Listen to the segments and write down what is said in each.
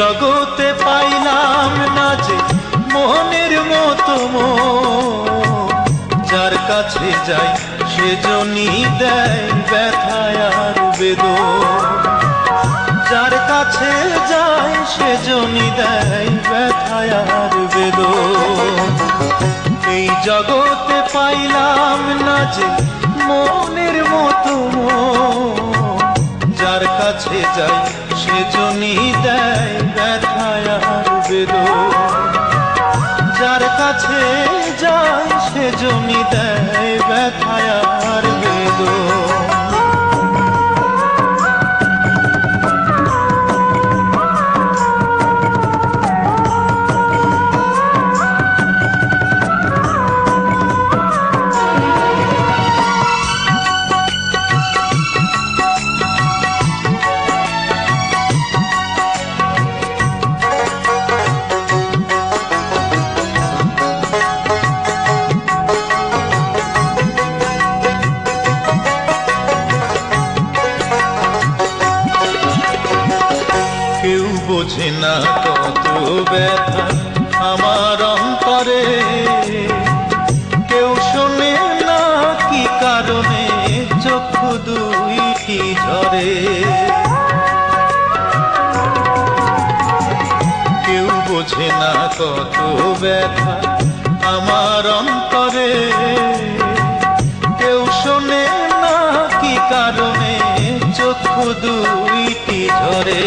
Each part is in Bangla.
জগতে পাইলাম না যে মনের মতো যার কাছে যাই, সে জনি দেয় ব্যথায় আর বেদন। যার কাছে যায় সে জনি দেয় ব্যথায় আর বেদন। এই জগতে পাইলাম না যে মনের মতো যার কাছে যাই, সে জনি দেয় ব্যথায় যার কাছে যায় সে জমি দেয় ব্যথায়। আর বোঝে না কত ব্যথা আমার অন্তরে। কেউ শোনে না কি কারণে চক্ষু দুইটি ঝরে। কেউ বোঝে না কত ব্যথা আমার অন্তরে। কেউ শোনে না কি কারণে চক্ষু দুইটি ঝরে।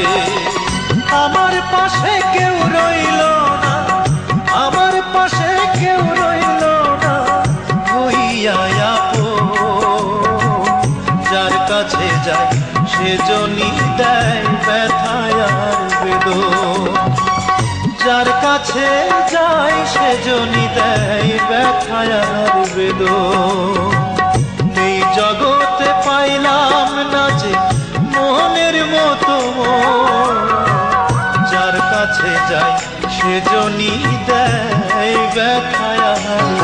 আমার পাশে কেউ রইল না, আমার পাশে কেউ রইল না, হইয়া যার কাছে যায় সেজনই দেয় ব্যথায় আর যার কাছে যাই সেজনই দেয় ব্যথায় বেদন। কাছে যাই সেজনই দেয় ব্যথায়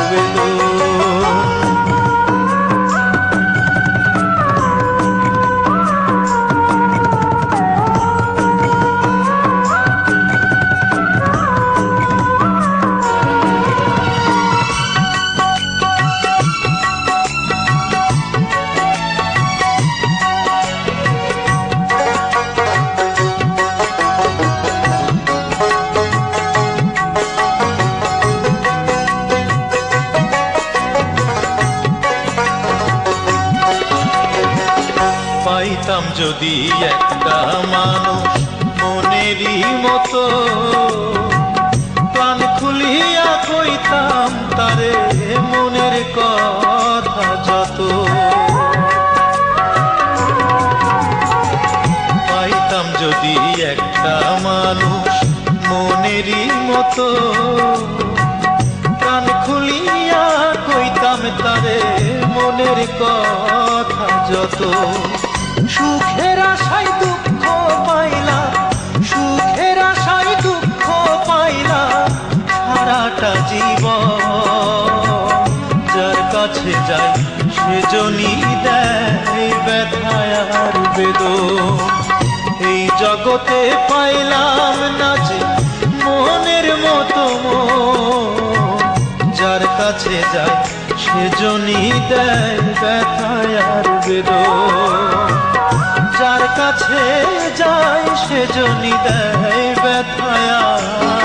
বেদন পাইতাম যদি একটা মানুষ মনেরই মতো। প্রাণ খুলিয়া কইতাম তারে মনের কথা যত। পাইতাম যদি একটা মানুষ মনেরই মতো। প্রাণ খুলিয়া কইতাম তারে মনের কথা যত। সুখের আশায় দুঃখ পাইলা, সুখের আশায় দুঃখ পাইলা, সারাটা জীবন যার কাছে যাই সেজনই দেয় ব্যথায় আর বেদন। এই জগতে পাইলাম না যে মনের মতো যার কাছে যায় সেজনই দেয় ব্যথায় আর বেদন। কাছে যায় সে জনি দেয় ব্যথায়।